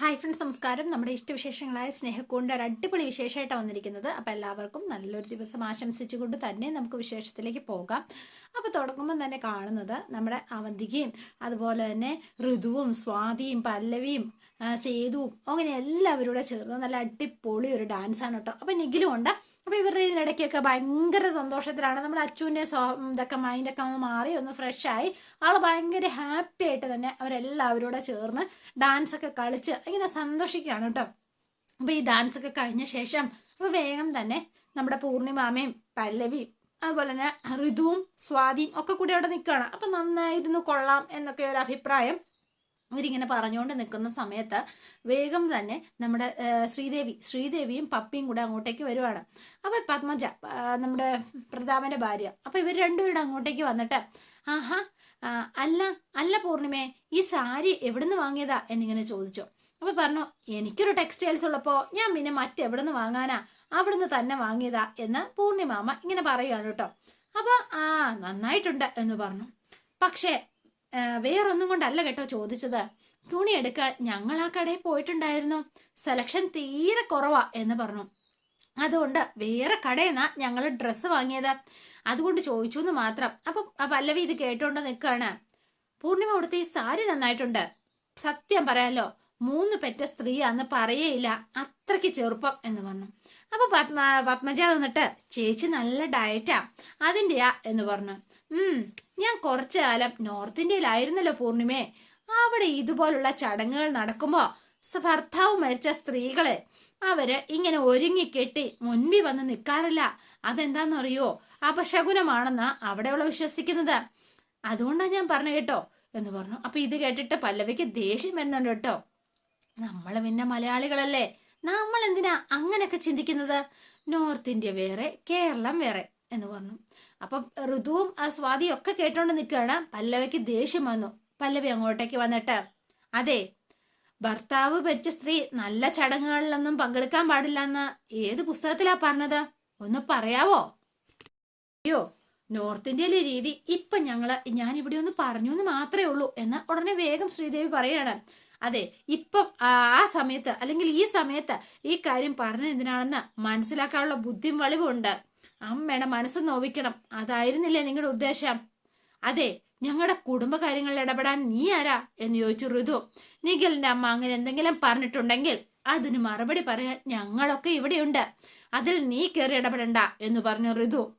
Hi friends നമസ്കാരം. നമ്മുടെ ഇഷ്ടവിശേഷങ്ങളായ സ്നേഹക്കൊണ്ട് ഒരു അടിപൊളി വിശേഷമായിട്ടാണ് വന്നിരിക്കുന്നത്. അപ്പോൾ എല്ലാവർക്കും നല്ലൊരു ദിവസം ആശംസിച്ചുകൊണ്ട് തന്നെ നമുക്ക് വിശേഷത്തിലേക്ക് പോകാം. അപ്പോൾ തുടങ്ങുമ്പോൾ തന്നെ കാണുന്നത് നമ്മുടെ അവന്തികയും അതുപോലെ തന്നെ ഋതുവും സ്വാതിയും പല്ലവിയും സേതുവും അങ്ങനെ എല്ലാവരും ചേർന്ന് നല്ല അടിപൊളി ഒരു ഡാൻസാണ് കേട്ടോ. അപ്പം നിഖിലും ഉണ്ട്. അപ്പോൾ ഇവരുടെ ഇതിനിടയ്ക്കൊക്കെ ഭയങ്കര സന്തോഷത്തിലാണ്. നമ്മുടെ അച്ചുവിന്റെ ഇതൊക്കെ മൈൻഡൊക്കെ ഒന്ന് മാറി ഒന്ന് ഫ്രഷായി ആൾ ഭയങ്കര ഹാപ്പി ആയിട്ട് തന്നെ അവരെല്ലാവരും ചേർന്ന് ഡാൻസ് ഒക്കെ കളിച്ച് ഇങ്ങനെ സന്തോഷിക്കുകയാണ് കേട്ടോ. അപ്പോൾ ഈ ഡാൻസ് ഒക്കെ കഴിഞ്ഞ ശേഷം അപ്പോൾ വേഗം തന്നെ നമ്മുടെ പൂർണിമാമയും പല്ലവിയും അതുപോലെ തന്നെ ഋതുവും സ്വാതിയും ഒക്കെ കൂടി അവിടെ നിൽക്കുകയാണ്. അപ്പം നന്നായിരുന്നു കൊള്ളാം എന്നൊക്കെ ഒരു അഭിപ്രായം ഇവരിങ്ങനെ പറഞ്ഞുകൊണ്ട് നിൽക്കുന്ന സമയത്ത് വേഗം തന്നെ നമ്മുടെ ശ്രീദേവി ശ്രീദേവിയും പപ്പിയും കൂടെ അങ്ങോട്ടേക്ക് വരുവാണ്. അപ്പോൾ പത്മജ നമ്മുടെ പ്രതാപന്റെ ഭാര്യ. അപ്പോൾ ഇവർ രണ്ടുപേരുടെ അങ്ങോട്ടേക്ക് വന്നിട്ട് ആഹാ അല്ല അല്ല പൂർണിമേ ഈ സാരി എവിടുന്ന് വാങ്ങിയതാ? എന്നിങ്ങനെ ചോദിച്ചു. അപ്പോൾ പറഞ്ഞു എനിക്കൊരു ടെക്സ്റ്റൈൽസ് ഉള്ളപ്പോൾ ഞാൻ പിന്നെ മറ്റെവിടുന്ന് വാങ്ങാനാ? അവിടുന്ന് തന്നെ വാങ്ങിയതാ എന്ന് പൂർണിമാമ ഇങ്ങനെ പറയുകയാണ് കേട്ടോ. അപ്പോൾ ആ നന്നായിട്ടുണ്ട് എന്ന് പറഞ്ഞു. പക്ഷേ വേറൊന്നും കൊണ്ടല്ല കേട്ടോ ചോദിച്ചത്. തുണി എടുക്കാൻ ഞങ്ങൾ ആ കടയിൽ പോയിട്ടുണ്ടായിരുന്നു. സെലക്ഷൻ തീരെ കുറവാ എന്ന് പറഞ്ഞു. അതുകൊണ്ട് വേറെ കടയെന്നാ ഞങ്ങൾ ഡ്രസ്സ് വാങ്ങിയത്. അതുകൊണ്ട് ചോദിച്ചു എന്ന് മാത്രം. അപ്പൊ പല്ലവി ഇത് കേട്ടോണ്ട് നിൽക്കാണ് പൂർണിമ കൊടുത്ത ഈ സാരി നന്നായിട്ടുണ്ട്. സത്യം പറയാലോ മൂന്ന് പെറ്റ സ്ത്രീയാന്ന് പറയേയില്ല. അത്രയ്ക്ക് ചെറുപ്പം എന്ന് പറഞ്ഞു. അപ്പൊ പത്മ പത്മജ തന്നിട്ട് ചേച്ചി നല്ല ഡയറ്റാ അതിന്റെയാ എന്ന് പറഞ്ഞു. ഉം ഞാൻ കുറച്ചു കാലം നോർത്ത് ഇന്ത്യയിലായിരുന്നല്ലോ പൂർണിമേ. അവിടെ ഇതുപോലുള്ള ചടങ്ങുകൾ നടക്കുമ്പോ ഭർത്താവ് മരിച്ച സ്ത്രീകളെ അവർ ഇങ്ങനെ ഒരുങ്ങിക്കെട്ടി മുൻപിൽ വന്ന് നിൽക്കാറില്ല. അതെന്താണെന്നറിയോ അപശകുനമാണെന്നാ അവിടെയുള്ള വിശ്വസിക്കുന്നത്. അതുകൊണ്ടാണ് ഞാൻ പറഞ്ഞു കേട്ടോ എന്ന് പറഞ്ഞു. അപ്പൊ ഇത് കേട്ടിട്ട് പല്ലവിക്ക് ദേഷ്യം വരുന്നുണ്ട് കേട്ടോ. നമ്മൾ പിന്നെ മലയാളികളല്ലേ. നമ്മൾ എന്തിനാ അങ്ങനെയൊക്കെ ചിന്തിക്കുന്നത്? നോർത്ത് ഇന്ത്യ വേറെ കേരളം വേറെ എന്ന് പറഞ്ഞു. അപ്പൊ ഋതുവും ആ സ്വാതിയും ഒക്കെ കേട്ടോണ്ട് നിൽക്കുകയാണ് പല്ലവയ്ക്ക് ദേഷ്യം വന്നു. പല്ലവി അങ്ങോട്ടേക്ക് വന്നിട്ട് അതെ ഭർത്താവ് ഭരിച്ച സ്ത്രീ നല്ല ചടങ്ങുകളിലൊന്നും പങ്കെടുക്കാൻ പാടില്ല എന്ന് ഏത് പുസ്തകത്തിലാ പറഞ്ഞത്? ഒന്ന് പറയാവോ? അയ്യോ നോർത്ത് ഇന്ത്യയിലെ രീതി ഇപ്പൊ ഞങ്ങൾ ഞാൻ ഇവിടെ ഒന്ന് പറഞ്ഞു എന്ന് മാത്രമേ ഉള്ളൂ എന്ന് ഉടനെ വേഗം ശ്രീദേവി പറയാണ്. അതെ ഇപ്പം ആ സമയത്ത് അല്ലെങ്കിൽ ഈ സമയത്ത് ഈ കാര്യം പറഞ്ഞ എന്തിനാണെന്ന് മനസ്സിലാക്കാനുള്ള ബുദ്ധിയും വളിവുണ്ട് അമ്മയുടെ മനസ്സ് നോവിക്കണം. അതായിരുന്നില്ലേ നിങ്ങളുടെ ഉദ്ദേശം? അതെ ഞങ്ങളുടെ കുടുംബകാര്യങ്ങളിൽ ഇടപെടാൻ നീ ആരാ എന്ന് ചോദിച്ചു ഋതു. നിഖിലിന്റെ അമ്മ അങ്ങനെ എന്തെങ്കിലും പറഞ്ഞിട്ടുണ്ടെങ്കിൽ അതിന് മറുപടി പറയാൻ ഞങ്ങളൊക്കെ ഇവിടെയുണ്ട്. അതിൽ നീ കയറി ഇടപെടണ്ട എന്ന് പറഞ്ഞു ഋതു.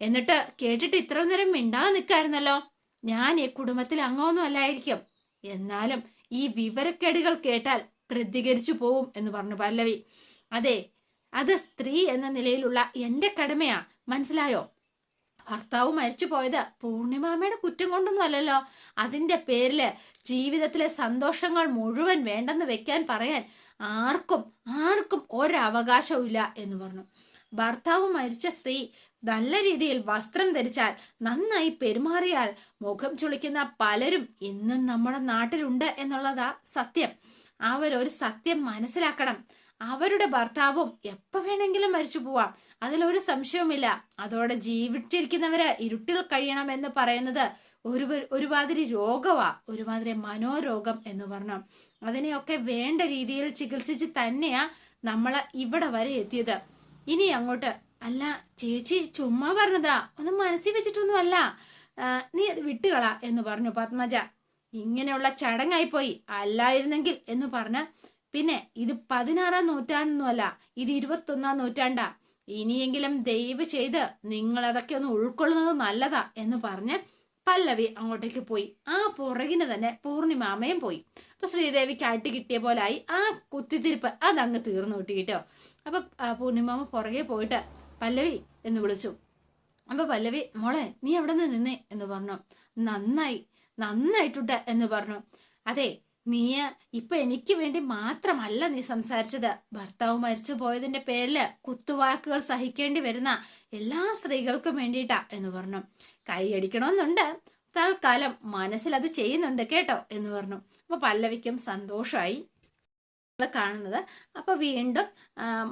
എന്നിട്ട് കേട്ടിട്ട് ഇത്ര നേരം മിണ്ടാതെ നിൽക്കായിരുന്നല്ലോ? ഞാൻ ഈ കുടുംബത്തിൽ അംഗമൊന്നും അല്ലായിരിക്കും. എന്നാലും ഈ വിവരക്കേടുകൾ കേട്ടാൽ പ്രതികരിച്ചു പോവും എന്ന് പറഞ്ഞു പല്ലവി. അതെ അത് സ്ത്രീ എന്ന നിലയിലുള്ള എന്റെ കടമയാ. മനസ്സിലായോ? ഭർത്താവ് മരിച്ചു പോയത് പൂർണിമാമയുടെ കുറ്റം കൊണ്ടൊന്നും അല്ലല്ലോ. അതിന്റെ പേരിൽ ജീവിതത്തിലെ സന്തോഷങ്ങൾ മുഴുവൻ വേണ്ടെന്ന് വെക്കാൻ പറയാൻ ആർക്കും ആർക്കും ഒരവകാശവും ഇല്ല എന്ന് പറഞ്ഞു. ഭർത്താവ് മരിച്ച സ്ത്രീ നല്ല രീതിയിൽ വസ്ത്രം ധരിച്ചാൽ നന്നായി പെരുമാറിയാൽ മുഖം ചുളിക്കുന്ന പലരും ഇന്നും നമ്മുടെ നാട്ടിലുണ്ട് എന്നുള്ളതാ സത്യം. അവരൊരു സത്യം മനസ്സിലാക്കണം. അവരുടെ ഭർത്താവും എപ്പോ വേണമെങ്കിലും മരിച്ചു പോവാം. അതിലൊരു സംശയവുമില്ല. അതോടെ ജീവിച്ചിരിക്കുന്നവര് ഇരുട്ടിൽ കഴിയണം എന്ന് പറയുന്നത് ഒരു ഒരുമാതിരി രോഗമാ ഒരുമാതിരി മനോരോഗം എന്ന് പറഞ്ഞു. അതിനെയൊക്കെ വേണ്ട രീതിയിൽ ചികിത്സിച്ച് തന്നെയാ നമ്മൾ ഇവിടെ വരെ എത്തിയത്. ഇനി അങ്ങോട്ട് അല്ല ചേച്ചി ചുമ്മാ പറഞ്ഞതാ. ഒന്ന് മനസ്സിൽ വെച്ചിട്ടൊന്നും അല്ല നീ അത് വിട്ടുകള എന്ന് പറഞ്ഞു പത്മജ. ഇങ്ങനെയുള്ള ചടങ്ങായി പോയി. അല്ലായിരുന്നെങ്കിൽ എന്ന് പറഞ്ഞ പിന്നെ ഇത് പതിനാറാം നൂറ്റാണ്ടൊന്നുമല്ല ഇത് ഇരുപത്തൊന്നാം നൂറ്റാണ്ടാ. ഇനിയെങ്കിലും ദയവ് ചെയ്ത് നിങ്ങൾ അതൊക്കെ ഒന്ന് ഉൾക്കൊള്ളുന്നത് നല്ലതാ എന്ന് പറഞ്ഞ് പല്ലവി അങ്ങോട്ടേക്ക് പോയി. ആ പുറകിന് തന്നെ പൂർണിമാമയും പോയി. അപ്പൊ ശ്രീദേവിക്ക് അട്ടി കിട്ടിയ പോലെ ആയി ആ കുത്തിത്തിരിപ്പ് അതങ്ങ് തീർന്നു കിട്ടി കേട്ടോ. അപ്പൊ പൂർണിമാമ പുറകെ പോയിട്ട് പല്ലവി എന്ന് വിളിച്ചു. അപ്പൊ പല്ലവി മോളെ നീ അവിടെ നിന്ന് നിന്നേ? എന്ന് പറഞ്ഞു. നന്നായി നന്നായിട്ടുണ്ട് എന്ന് പറഞ്ഞു. അതെ നീ ഇപ്പൊ എനിക്ക് വേണ്ടി മാത്രമല്ല നീ സംസാരിച്ചത്. ഭർത്താവ് മരിച്ചു പോയതിന്റെ പേരിൽ കുത്തുവാക്കുകൾ സഹിക്കേണ്ടി വരുന്ന എല്ലാ സ്ത്രീകൾക്കും വേണ്ടിയിട്ടാ എന്ന് പറഞ്ഞു. കൈയടിക്കണമെന്നുണ്ട് തൽക്കാലം മനസ്സിൽ അത് ചെയ്യുന്നുണ്ട് കേട്ടോ എന്ന് പറഞ്ഞു. അപ്പൊ പല്ലവിക്കും സന്തോഷമായി കാണുന്നത് അപ്പോൾ വീണ്ടും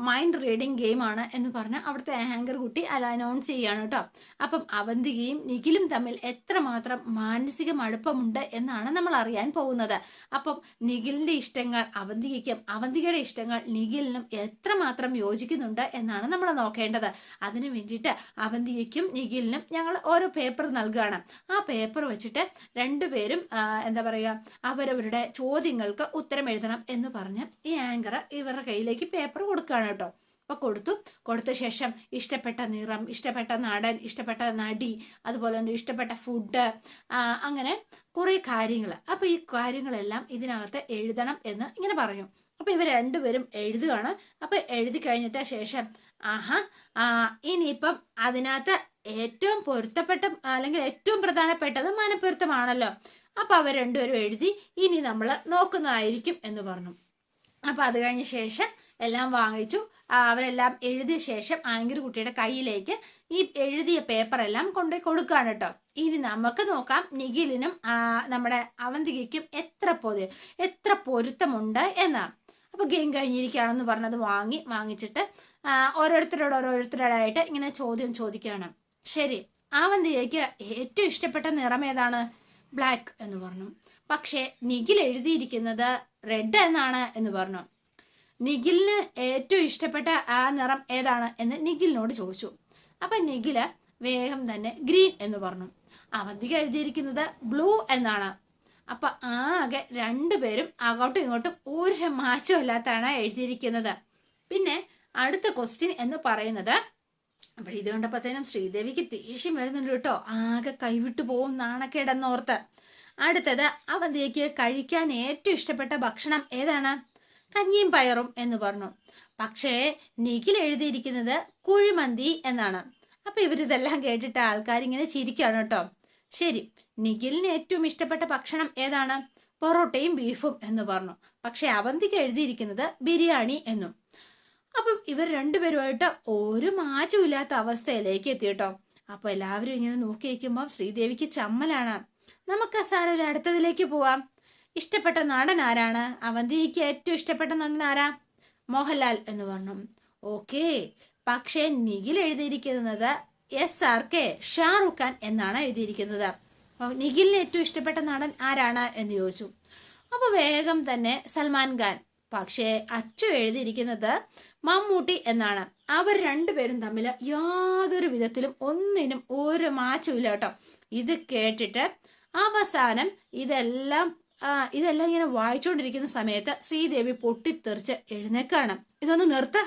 മൈൻഡ് റീഡിങ് ഗെയിമാണ് എന്ന് പറഞ്ഞ് അവിടുത്തെ ആങ്കർ കുട്ടി അല്ല അനൗൺസ് ചെയ്യാണ് കേട്ടോ. അപ്പം അവന്തികയും നിഖിലും തമ്മിൽ എത്രമാത്രം മാനസിക മടുപ്പമുണ്ട് എന്നാണ് നമ്മൾ അറിയാൻ പോകുന്നത്. അപ്പം നിഖിലിന്റെ ഇഷ്ടങ്ങൾ അവന്തികയ്ക്കും അവന്തികയുടെ ഇഷ്ടങ്ങൾ നിഖിലിനും എത്രമാത്രം യോജിക്കുന്നുണ്ട് എന്നാണ് നമ്മൾ നോക്കേണ്ടത്. അതിനു വേണ്ടിയിട്ട് അവന്തികയ്ക്കും നിഖിലിനും ഞങ്ങൾ ഓരോ പേപ്പർ നൽകുകയാണ് ആ പേപ്പർ വെച്ചിട്ട് രണ്ടുപേരും എന്താ പറയുക അവരവരുടെ ചോദ്യങ്ങൾക്ക് ഉത്തരം എഴുതണം എന്ന് പറഞ്ഞ് ഈ ആങ്കർ ഇവരുടെ കയ്യിലേക്ക് പേപ്പർ കൊടുക്കുകയാണ് കേട്ടോ. അപ്പോൾ കൊടുത്തു. കൊടുത്ത ശേഷം ഇഷ്ടപ്പെട്ട നിറം ഇഷ്ടപ്പെട്ട നടൻ ഇഷ്ടപ്പെട്ട നടി അതുപോലെ തന്നെ ഇഷ്ടപ്പെട്ട ഫുഡ് അങ്ങനെ കുറേ കാര്യങ്ങൾ. അപ്പോൾ ഈ കാര്യങ്ങളെല്ലാം ഇതിനകത്ത് എഴുതണം എന്ന് ഇങ്ങനെ പറഞ്ഞു. അപ്പോൾ ഇവർ രണ്ടുപേരും എഴുതുകയാണ് അപ്പോൾ എഴുതി കഴിഞ്ഞിട്ട് ശേഷം ആഹാ ഇനിയിപ്പം അതിനകത്ത് ഏറ്റവും പൊരുത്തപ്പെട്ട അല്ലെങ്കിൽ ഏറ്റവും പ്രധാനപ്പെട്ടത് മനപ്പൊരുത്തമാണല്ലോ അപ്പോൾ അവർ രണ്ടുപേരും എഴുതി ഇനി നമ്മൾ നോക്കുന്നതായിരിക്കും എന്ന് പറഞ്ഞു. അപ്പോൾ അത് കഴിഞ്ഞ ശേഷം എല്ലാം വാങ്ങിച്ചു. അവരെല്ലാം എഴുതിയ ശേഷം ആങ്കർ കുട്ടിയുടെ കയ്യിലേക്ക് ഈ എഴുതിയ പേപ്പർ എല്ലാം കൊണ്ടുപോയി കൊടുക്കുകയാണ് കേട്ടോ. ഇനി നമുക്ക് നോക്കാം നിഖിലിനും നമ്മുടെ അവന്തികയ്ക്കും എത്ര പൊതു എത്ര പൊരുത്തമുണ്ട് എന്നാ. അപ്പോൾ ഗെയിം കഴിഞ്ഞിരിക്കുകയാണെന്ന് പറഞ്ഞത് വാങ്ങി വാങ്ങിച്ചിട്ട് ഓരോരുത്തരോട് ഓരോരുത്തരോടായിട്ട് ഇങ്ങനെ ചോദ്യം ചോദിക്കുകയാണ്. ശരി അവന്തികയ്ക്ക് ഏറ്റവും ഇഷ്ടപ്പെട്ട നിറം ഏതാണ്? ബ്ലാക്ക് എന്ന് പറഞ്ഞു. പക്ഷേ നിഖിൽ എഴുതിയിരിക്കുന്നത് റെഡ് എന്നാണ് എന്ന് പറഞ്ഞു. നിഖിലിന് ഏറ്റവും ഇഷ്ടപ്പെട്ട ആ നിറം ഏതാണ് എന്ന് നിഖിലിനോട് ചോദിച്ചു. അപ്പൊ നിഖിൽ വേഗം തന്നെ ഗ്രീൻ എന്ന് പറഞ്ഞു. അവന്തിക എഴുതിയിരിക്കുന്നത് ബ്ലൂ എന്നാണ്. അപ്പൊ ആകെ രണ്ടുപേരും അങ്ങോട്ടും ഇങ്ങോട്ടും ഒരു മാറ്റം ഇല്ലാത്താണ് എഴുതിയിരിക്കുന്നത്. പിന്നെ അടുത്ത ക്വസ്റ്റ്യൻ എന്ന് പറയുന്നത് അപ്പോൾ ഇത് കണ്ടപ്പോഴത്തേനും ശ്രീദേവിക്ക് ദേഷ്യം വരുന്നുണ്ട് കേട്ടോ. ആകെ കൈവിട്ടു പോകും നാണക്കേടെന്നോർത്ത്. അടുത്തത് അവന്തിക്ക് കഴിക്കാൻ ഏറ്റവും ഇഷ്ടപ്പെട്ട ഭക്ഷണം ഏതാണ്? കഞ്ഞിയും പയറും എന്ന് പറഞ്ഞു. പക്ഷേ നിഖിൽ എഴുതിയിരിക്കുന്നത് കുഴിമന്തി എന്നാണ്. അപ്പൊ ഇവരിതെല്ലാം കേട്ടിട്ട് ആൾക്കാർ ഇങ്ങനെ ചിരിക്കാണ് കേട്ടോ. ശരി നിഖിലിന് ഏറ്റവും ഇഷ്ടപ്പെട്ട ഭക്ഷണം ഏതാണ്? പൊറോട്ടയും ബീഫും എന്ന് പറഞ്ഞു. പക്ഷെ അവന്തിക്ക് എഴുതിയിരിക്കുന്നത് ബിരിയാണി എന്നും. അപ്പം ഇവർ രണ്ടുപേരുമായിട്ട് ഒരു മാച്ചുമില്ലാത്ത അവസ്ഥയിലേക്ക് എത്തി കേട്ടോ. അപ്പോൾ എല്ലാവരും ഇങ്ങനെ നോക്കി വയ്ക്കുമ്പോൾ ശ്രീദേവിക്ക് ചമ്മലാണ്. നമുക്ക് സാരമില്ല അടുത്തതിലേക്ക് പോവാം. ഇഷ്ടപ്പെട്ട നടൻ ആരാണ്? അവന്തിക്ക് ഏറ്റവും ഇഷ്ടപ്പെട്ട നടൻ ആരാ? മോഹൻലാൽ എന്ന് പറഞ്ഞു. ഓക്കെ പക്ഷേ നിഖിൽ എഴുതിയിരിക്കുന്നത് S R K Shahrukh Khan എന്നാണ് എഴുതിയിരിക്കുന്നത്. നിഖിലിന് ഏറ്റവും ഇഷ്ടപ്പെട്ട നടൻ ആരാണ് എന്ന് ചോദിച്ചു. അപ്പോൾ വേഗം തന്നെ സൽമാൻ ഖാൻ. പക്ഷേ അച്ചു എഴുതിയിരിക്കുന്നത് മമ്മൂട്ടി എന്നാണ്. അവർ രണ്ടുപേരും തമ്മിൽ യാതൊരു വിധത്തിലും ഒന്നിനും ഒരു മാച്ചുമില്ല കേട്ടോ. ഇത് കേട്ടിട്ട് അവസാനം ഇതെല്ലാം ഇതെല്ലാം ഇങ്ങനെ വായിച്ചുകൊണ്ടിരിക്കുന്ന സമയത്ത് ശ്രീദേവി പൊട്ടിത്തെറിച്ച് എഴുന്നേക്കാണ്. ഇതൊന്ന് നിർത്ത.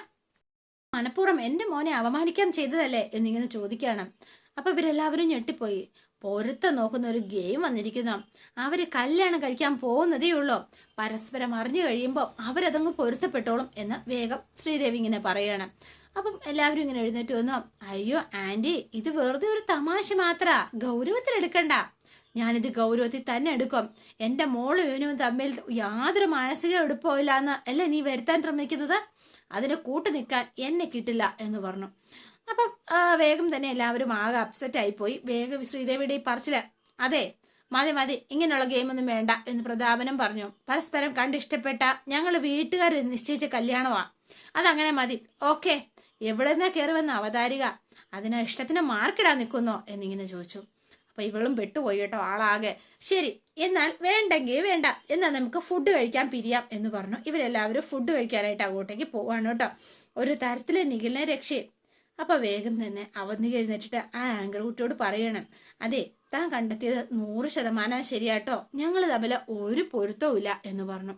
മനഃപൂർവം എന്റെ മോനെ അപമാനിക്കാൻ ചെയ്തതല്ലേ? എന്നിങ്ങനെ ചോദിക്കാണ്. അപ്പൊ ഇവരെല്ലാവരും ഞെട്ടിപ്പോയി. പൊരുത്ത നോക്കുന്ന ഒരു ഗെയിം വന്നിരിക്കുന്നു. അവർ കല്യാണം കഴിക്കാൻ പോകുന്നതേ ഉള്ളൂ. പരസ്പരം അറിഞ്ഞു കഴിയുമ്പോൾ അവരതങ്ങ് പൊരുത്തപ്പെട്ടോളും എന്ന് വേഗം ശ്രീദേവി ഇങ്ങനെ പറയാണ്. അപ്പം എല്ലാവരും ഇങ്ങനെ എഴുന്നേറ്റ് വന്നു. അയ്യോ ആന്റി ഇത് വെറുതെ ഒരു തമാശ മാത്ര. ഗൗരവത്തിലെടുക്കണ്ട. ഞാനിത് ഗൗരവത്തിൽ തന്നെ എടുക്കും. എന്റെ മോളും ഇവനും തമ്മിൽ യാതൊരു മാനസിക എടുപ്പമില്ല എന്ന് അല്ലേ നീ വരുത്താൻ ശ്രമിക്കുന്നത്? അതിന് കൂട്ടു നിൽക്കാൻ എന്നെ കിട്ടില്ല എന്ന് പറഞ്ഞു. അപ്പം വേഗം തന്നെ എല്ലാവരും ആകെ അപ്സെറ്റ് ആയിപ്പോയി. വേഗം ശ്രീദേവിയുടെ ഈ പറച്ചിൽ അതെ മതി മതി ഇങ്ങനെയുള്ള ഗെയിമൊന്നും വേണ്ട എന്ന് പ്രതാപനം പറഞ്ഞു. പരസ്പരം കണ്ടിഷ്ടപ്പെട്ട ഞങ്ങൾ വീട്ടുകാർ നിശ്ചയിച്ച കല്യാണമാ. അതങ്ങനെ മതി. ഓക്കെ എവിടെ നിന്നാ കയറി വന്ന അവതാരിക. അതിന് ഇഷ്ടത്തിന് മാർക്കിടാൻ നിൽക്കുന്നോ എന്നിങ്ങനെ ചോദിച്ചു. അപ്പൊ ഇവളും പെട്ടുപോയി കേട്ടോ ആളാകെ. ശരി എന്നാൽ വേണ്ടെങ്കിൽ വേണ്ട. എന്നാൽ നമുക്ക് ഫുഡ് കഴിക്കാൻ പിരിയാം എന്ന് പറഞ്ഞു. ഇവരെല്ലാവരും ഫുഡ് കഴിക്കാനായിട്ട് അങ്ങോട്ടേക്ക് പോവാണ് കേട്ടോ. ഒരു തരത്തിൽ നിഖിലിനെ രക്ഷയും. അപ്പോൾ വേഗം തന്നെ അവന്നു എഴുന്നേറ്റിട്ട് ആ ആങ്കർ കുട്ടിയോട് പറയണം അതെ താൻ കണ്ടെത്തിയത് നൂറ് ശതമാനം ശരിയാട്ടോ. ഞങ്ങൾ തമ്മിൽ ഒരു പൊരുത്തവും ഇല്ല എന്ന് പറഞ്ഞു.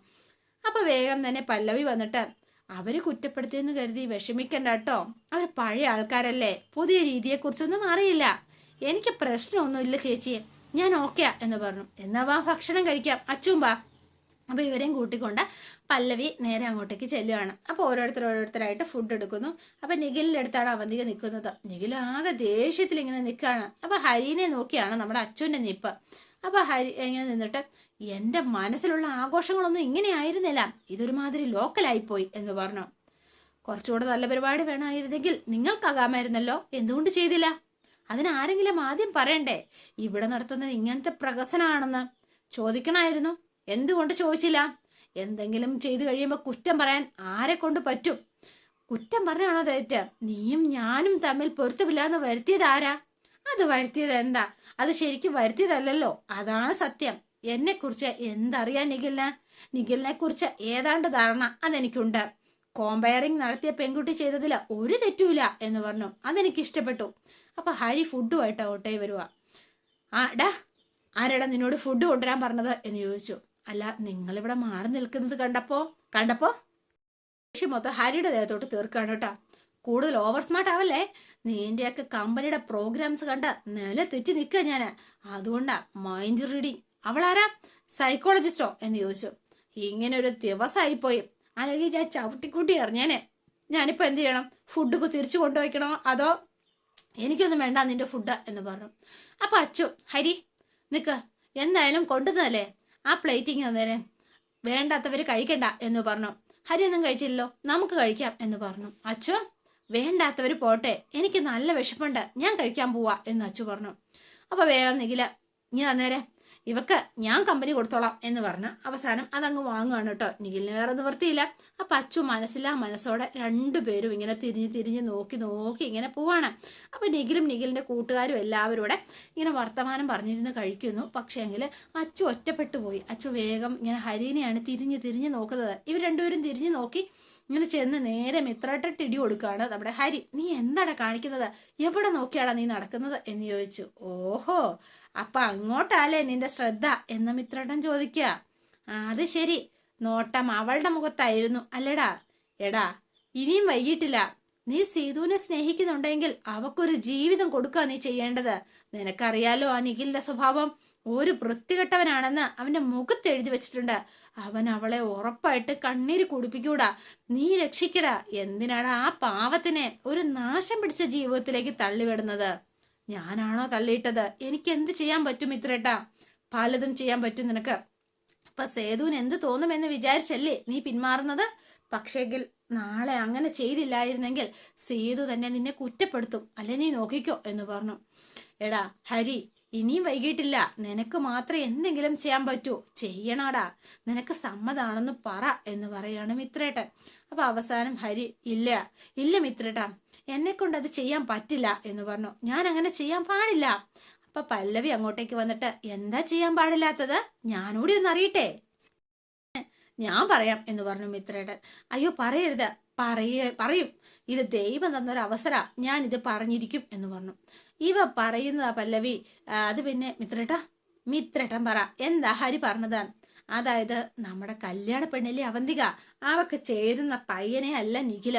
അപ്പോൾ വേഗം തന്നെ പല്ലവി വന്നിട്ട് അവർ കുറ്റപ്പെടുത്തിയെന്ന് കരുതി വിഷമിക്കണ്ട കേട്ടോ. അവർ പഴയ ആൾക്കാരല്ലേ. പുതിയ രീതിയെക്കുറിച്ചൊന്നും അറിയില്ല. എനിക്ക് പ്രശ്നമൊന്നുമില്ല ചേച്ചിയെ ഞാൻ ഓക്കെയാ എന്ന് പറഞ്ഞു. എന്നാ വാ ഭക്ഷണം കഴിക്കാം. അച്ചും വാ. അപ്പോൾ ഇവരെയും കൂട്ടിക്കൊണ്ട് പല്ലവി നേരെ അങ്ങോട്ടേക്ക് ചെല്ലുകയാണ് അപ്പോൾ ഓരോരുത്തർ ഓരോരുത്തരായിട്ട് ഫുഡ് എടുക്കുന്നു. അപ്പോൾ നിഖിലിന്റെ അടുത്താണ് അവന്തിക നിൽക്കുന്നത്. നിഖിൽ ആകെ ദേഷ്യത്തിൽ ഇങ്ങനെ നിൽക്കുകയാണ്. അപ്പോൾ ഹരിനെ നോക്കിയാണ് നമ്മുടെ അച്ഛന്റെ നിപ്പ്. അപ്പോൾ ഹരി ഇങ്ങനെ നിന്നിട്ട് എന്റെ മനസ്സിലുള്ള ആഘോഷങ്ങളൊന്നും ഇങ്ങനെ ആയിരുന്നില്ല. ഇതൊരുമാതിരി ലോക്കലായിപ്പോയി എന്ന് പറഞ്ഞു. കുറച്ചുകൂടെ നല്ല പരിപാടി വേണമായിരുന്നെങ്കിൽ നിങ്ങൾക്കാകാമായിരുന്നല്ലോ. എന്തുകൊണ്ട് ചെയ്തില്ല? അതിനാരെങ്കിലും ആദ്യം പറയണ്ടേ? ഇവിടെ നടത്തുന്നത് ഇങ്ങനത്തെ പ്രഹസനാണെന്ന് ചോദിക്കണമായിരുന്നു എന്തുകൊണ്ട് ചോദിച്ചില്ല? എന്തെങ്കിലും ചെയ്തു കഴിയുമ്പോൾ കുറ്റം പറയാൻ ആരെ കൊണ്ട് പറ്റും? കുറ്റം പറഞ്ഞാണോ തെറ്റ്? നീയും ഞാനും തമ്മിൽ പൊരുത്തമില്ലാന്ന് വരുത്തിയത് ആരാ? അത് വരുത്തിയത് എന്താ? അത് ശരിക്കും വരുത്തിയതല്ലല്ലോ. അതാണ് സത്യം. എന്നെ കുറിച്ച് എന്തറിയാൻ നിഖിലിന്? നിഖിലിനെ കുറിച്ച് ഏതാണ്ട് ധാരണ അതെനിക്കുണ്ട്. കോമ്പയറിംഗ് നടത്തിയ പെൺകുട്ടി ചെയ്തതിൽ ഒരു തെറ്റുമില്ല എന്ന് പറഞ്ഞു. അതെനിക്ക് ഇഷ്ടപ്പെട്ടു. അപ്പൊ ഹരി ഫുഡുമായിട്ട് ഓട്ടേ വരുക ആ ഡാ ആരടാ നിന്നോട് ഫുഡ് കൊണ്ടുവരാൻ പറഞ്ഞത് എന്ന് ചോദിച്ചു. അല്ല നിങ്ങളിവിടെ മാറി നിൽക്കുന്നത് കണ്ടപ്പോൾ കണ്ടപ്പോ? ദേഷ്യം മൊത്തം ഹരിയുടെ ദേഹത്തോട്ട് തീർക്കാണ് കേട്ടോ. കൂടുതൽ ഓവർ സ്മാർട്ട് ആവല്ലേ? നീന്റെയൊക്കെ കമ്പനിയുടെ പ്രോഗ്രാംസ് കണ്ട നില തെറ്റി നിൽക്കുക ഞാൻ അതുകൊണ്ടാ മൈൻഡ് റീഡിങ് അവളാരാ? സൈക്കോളജിസ്റ്റോ എന്ന് ചോദിച്ചു. ഇങ്ങനെ ഒരു ദിവസമായിപ്പോയി അല്ലെങ്കിൽ ഞാൻ ചവിട്ടിക്കൂട്ടി അറിഞ്ഞേനെ ഞാനിപ്പോ എന്ത് ചെയ്യണം? ഫുഡൊക്കെ തിരിച്ചു കൊണ്ടുപോയിക്കണോ? അതോ എനിക്കൊന്നും വേണ്ട നിന്റെ ഫുഡ് എന്ന് പറഞ്ഞു. അപ്പൊ അച്ചു ഹരി നിക്ക് എന്തായാലും കൊണ്ടുവന്നതല്ലേ ആ പ്ലേറ്റിങ് തന്നേരെ. വേണ്ടാത്തവർ കഴിക്കണ്ട എന്ന് പറഞ്ഞു. ഹരി ഒന്നും കഴിച്ചില്ലല്ലോ നമുക്ക് കഴിക്കാം എന്ന് പറഞ്ഞു. അച്ചു വേണ്ടാത്തവർ പോട്ടെ എനിക്ക് നല്ല വിശപ്പുണ്ട് ഞാൻ കഴിക്കാൻ പോവാ എന്ന് അച്ചു പറഞ്ഞു. അപ്പൊ വേഗം നിഖില ഇനി അന്നേരം ഇവക്ക് ഞാൻ കമ്പനി കൊടുത്തോളാം എന്ന് പറഞ്ഞ് അവസാനം അതങ്ങ് വാങ്ങുകയാണ് കേട്ടോ നിഖിലിന് വേറെ നിവൃത്തിയില്ല അപ്പൊ അച്ചു മനസ്സിലാ മനസ്സോടെ രണ്ടുപേരും ഇങ്ങനെ തിരിഞ്ഞ് തിരിഞ്ഞ് നോക്കി നോക്കി ഇങ്ങനെ പോവാണ്. അപ്പൊ നിഖിലും നിഖിലിന്റെ കൂട്ടുകാരും എല്ലാവരും ഇങ്ങനെ വർത്തമാനം പറഞ്ഞിരുന്ന് കഴിക്കുന്നു. പക്ഷേങ്കിൽ അച്ചു ഒറ്റപ്പെട്ടു പോയി. അച്ചു വേഗം ഇങ്ങനെ ഹരീനെയാണ് തിരിഞ്ഞ് തിരിഞ്ഞ് നോക്കുന്നത്. ഇവർ രണ്ടുപേരും തിരിഞ്ഞ് നോക്കി ഇങ്ങനെ ചെന്ന് നേരെ മിത്രട്ടൻ ഇടി കൊടുക്കുകയാണ്. നമ്മുടെ ഹരി നീ എന്താണ് കാണിക്കുന്നത്? എവിടെ നോക്കിയാണ് നീ നടക്കുന്നത്? എന്ന് ചോദിച്ചു. ഓഹോ അപ്പൊ അങ്ങോട്ടാലേ നിന്റെ ശ്രദ്ധ? എന്ന മിത്രട്ടൻ ചോദിക്കുക. അത് ശരി. നോട്ടം അവളുടെ മുഖത്തായിരുന്നു അല്ലടാ. എടാ ഇനിയും വൈകിട്ടില്ല. നീ സീതുവിനെ സ്നേഹിക്കുന്നുണ്ടെങ്കിൽ അവക്കൊരു ജീവിതം കൊടുക്കുക നീ ചെയ്യേണ്ടത്. നിനക്കറിയാലോ ആ നിഖിലിന്റെ സ്വഭാവം. ഒരു വൃത്തികെട്ടവനാണെന്ന് അവന്റെ മുഖത്ത് എഴുതി വെച്ചിട്ടുണ്ട്. അവൻ അവളെ ഉറപ്പായിട്ട് കണ്ണീര് കുടിപ്പിക്കൂടാ. നീ രക്ഷിക്കടാ. എന്തിനാണ് ആ പാവത്തിനെ ഒരു നാശം പിടിച്ച ജീവിതത്തിലേക്ക് തള്ളിവിടുന്നത്? ഞാനാണോ തള്ളിയിട്ടത്? എനിക്ക് എന്ത് ചെയ്യാൻ പറ്റും ഇത്രേട്ടാ? പലതും ചെയ്യാൻ പറ്റും നിനക്ക്. അപ്പൊ സേതുവിന് എന്ത് തോന്നുമെന്ന് വിചാരിച്ചല്ലേ നീ പിന്മാറുന്നത്? പക്ഷേങ്കിൽ നാളെ അങ്ങനെ ചെയ്തില്ലായിരുന്നെങ്കിൽ സേതു തന്നെ നിന്നെ കുറ്റപ്പെടുത്തും. അല്ലെ നീ നോക്കിക്കോ എന്ന് പറഞ്ഞു. എടാ ഹരി ഇനിയും വൈകിട്ടില്ല. നിനക്ക് മാത്രമേ എന്തെങ്കിലും ചെയ്യാൻ പറ്റൂ. ചെയ്യണാടാ. നിനക്ക് സമ്മതാണെന്ന് പറ എന്ന് പറയാണ് മിത്രേട്ടൻ. അപ്പൊ അവസാനം ഹരി ഇല്ല. ഇല്ല മിത്രേട്ടാ. എന്നെ കൊണ്ട് അത് ചെയ്യാൻ പറ്റില്ല എന്ന് പറഞ്ഞു. ഞാൻ അങ്ങനെ ചെയ്യാൻ പാടില്ല. അപ്പൊ പല്ലവി അങ്ങോട്ടേക്ക് വന്നിട്ട് എന്താ ചെയ്യാൻ പാടില്ലാത്തത്? ഞാനൂടി ഒന്ന് അറിയട്ടെ. ഞാൻ പറയാം എന്ന് പറഞ്ഞു മിത്രേട്ടൻ. അയ്യോ പറയരുത്. പറയ പറയും. ഇത് ദൈവം തന്നൊരു അവസര ഞാൻ ഇത് പറഞ്ഞിരിക്കും എന്ന് പറഞ്ഞു. ഇവ പറയുന്നതാ പല്ലവി അത് പിന്നെ മിത്രേട്ട മിത്രേട്ടൻ പറ. എന്താ ഹരി പറഞ്ഞത്? അതായത് നമ്മുടെ കല്യാണ പെണ്ണിലെ അവന്തിക അവക്ക് ചേരുന്ന പയ്യനെ അല്ല നിഖില.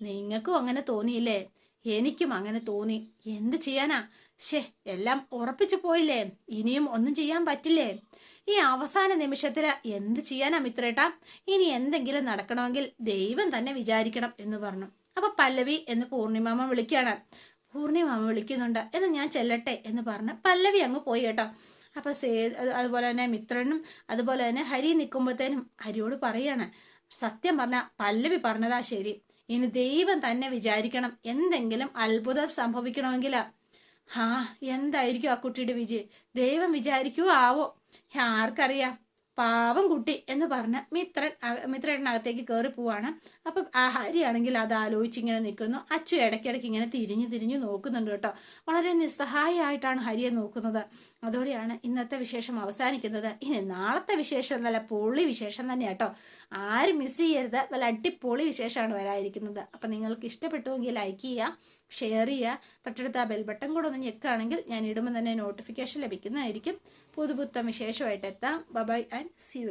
നിങ്ങൾക്കും അങ്ങനെ തോന്നിയില്ലേ? എനിക്കും അങ്ങനെ തോന്നി. എന്ത് ചെയ്യാനാ? ഷേ എല്ലാം ഉറപ്പിച്ചു പോയില്ലേ? ഇനിയും ഒന്നും ചെയ്യാൻ പറ്റില്ലേ? ഈ അവസാന നിമിഷത്തിൽ എന്ത് ചെയ്യാനാ മിത്രേട്ടാ? ഇനി എന്തെങ്കിലും നടക്കണമെങ്കിൽ ദൈവം തന്നെ വിചാരിക്കണം എന്ന് പറഞ്ഞു. അപ്പൊ പല്ലവി എന്ന് പൂർണിമാമ വിളിക്കുകയാണ്. പൂർണിമാമ വിളിക്കുന്നുണ്ട്. എന്ന് ഞാൻ ചെല്ലട്ടെ എന്ന് പറഞ്ഞ് പല്ലവി അങ്ങ് പോയി കേട്ടോ. അപ്പൊ സേ അതുപോലെ തന്നെ മിത്രനും അതുപോലെ തന്നെ ഹരി നിൽക്കുമ്പോഴത്തേനും ഹരിയോട് പറയാണ് സത്യം പറഞ്ഞ പല്ലവി പറഞ്ഞതാ ശരി. ഇനി ദൈവം തന്നെ വിചാരിക്കണം എന്തെങ്കിലും അത്ഭുതം സംഭവിക്കണമെങ്കിൽ ഹാ എന്തായിരിക്കും ആ കുട്ടിയുടെ വിജയം? ദൈവം വിചാരിക്കുവോ ആവോ? ആർക്കറിയാം. പാവം കുട്ടി എന്ന് പറഞ്ഞ് മിത്രൻ മിത്രേട്ടനകത്തേക്ക് കയറി പോവാണ്. അപ്പം ആ ഹരിയാണെങ്കിൽ അത് ആലോചിച്ച് ഇങ്ങനെ നിൽക്കുന്നു. അച്ചു ഇടയ്ക്കിടയ്ക്ക് ഇങ്ങനെ തിരിഞ്ഞു തിരിഞ്ഞു നോക്കുന്നുണ്ട് കേട്ടോ. വളരെ നിസ്സഹായമായിട്ടാണ് ഹരിയെ നോക്കുന്നത്. അതോടെയാണ് ഇന്നത്തെ വിശേഷം അവസാനിക്കുന്നത്. ഇനി നാളത്തെ വിശേഷം നല്ല പൊളി വിശേഷം തന്നെ കേട്ടോ. ആരും മിസ് ചെയ്യരുത്. നല്ല അടിപൊളി വിശേഷമാണ് വരാതിരിക്കുന്നത് അപ്പം നിങ്ങൾക്ക് ഇഷ്ടപ്പെട്ടുവെങ്കിൽ ലൈക്ക് ചെയ്യുക ഷെയർ ചെയ്യുക. തൊട്ടടുത്ത് ആ ബെൽ ബട്ടൺ കൂടെ ഒന്ന് ഞെക്കുകയാണെങ്കിൽ ഞാൻ ഇടുമ്പോൾ തന്നെ നോട്ടിഫിക്കേഷൻ ലഭിക്കുന്നതായിരിക്കും. പുതുപുത്തം വിശേഷമായിട്ട് എത്താം. Bye-bye and C U